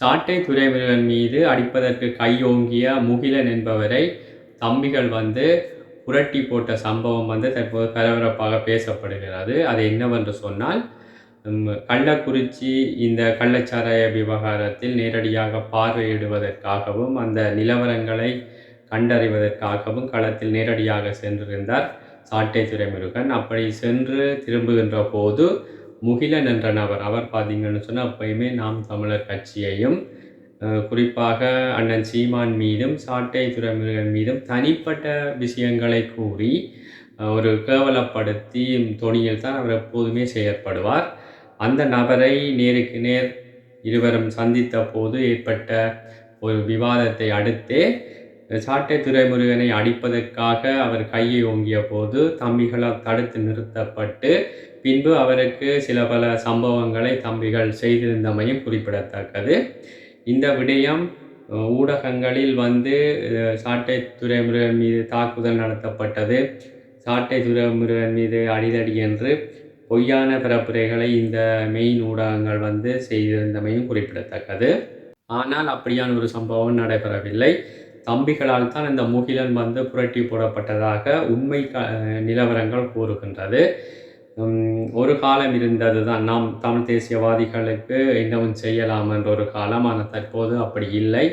சாட்டை துரைமுருகன் மீது அடிப்பதற்கு கையோங்கிய முகிலன் என்பவரை தம்பிகள் வந்து புரட்டி போட்ட சம்பவம் வந்து தற்போது பரபரப்பாக பேசப்படுகிறது. அது என்னவென்று சொன்னால் கள்ளக்குறிச்சி இந்த கள்ளச்சாராய விவகாரத்தில் நேரடியாக பார்வையிடுவதற்காகவும் அந்த நிலவரங்களை கண்டறிவதற்காகவும் களத்தில் நேரடியாக சென்றிருந்தார் சாட்டை துறைமுருகன். அப்படி சென்று திரும்புகின்ற போது முகிலன் என்ற நபர். அவர் பார்த்தீங்கன்னு சொன்னால் எப்பயுமே நாம் தமிழர் கட்சியையும் குறிப்பாக அண்ணன் சீமான் மீதும் சாட்டை துரைமுருகன் மீதும் தனிப்பட்ட விஷயங்களை கூறி ஒரு கேவலப்படுத்தி தொனியில் தான் அவர் எப்போதுமே செயற்படுவார். அந்த நபரை நேருக்கு நேர் இருவரும் சந்தித்த போது ஏற்பட்ட ஒரு விவாதத்தை அடுத்தே சாட்டை துரைமுருகனை அடிப்பதற்காக அவர் கையை ஓங்கிய போது தம்பிகளால் தடுத்து நிறுத்தப்பட்டு பின்பு அவருக்கு சில பல சம்பவங்களை தம்பிகள் செய்திருந்தமையும் குறிப்பிடத்தக்கது. இந்த விடயம் ஊடகங்களில் வந்து சாட்டை துறைமுருகன் மீது தாக்குதல் நடத்தப்பட்டது. சாட்டை துறைமுருகன் மீது அடிதடி என்று பொய்யான பரப்புரைகளை இந்த மெயின் ஊடகங்கள் வந்து செய்திருந்தமையும் குறிப்பிடத்தக்கது. ஆனால் அப்படியான ஒரு சம்பவம் நடைபெறவில்லை. தம்பிகளால் தான் இந்த முகிலன் வந்து புரட்டி போடப்பட்டதாக உண்மை க- நிலவரங்கள் கூறுகின்றது. ஒரு காலம் இருந்தது தான் நாம் தமிழ் தேசியவாதிகளுக்கு இன்னமும் செய்யலாம் என்ற ஒரு காலம் ஆனால் தற்போது அப்படி இல்லை.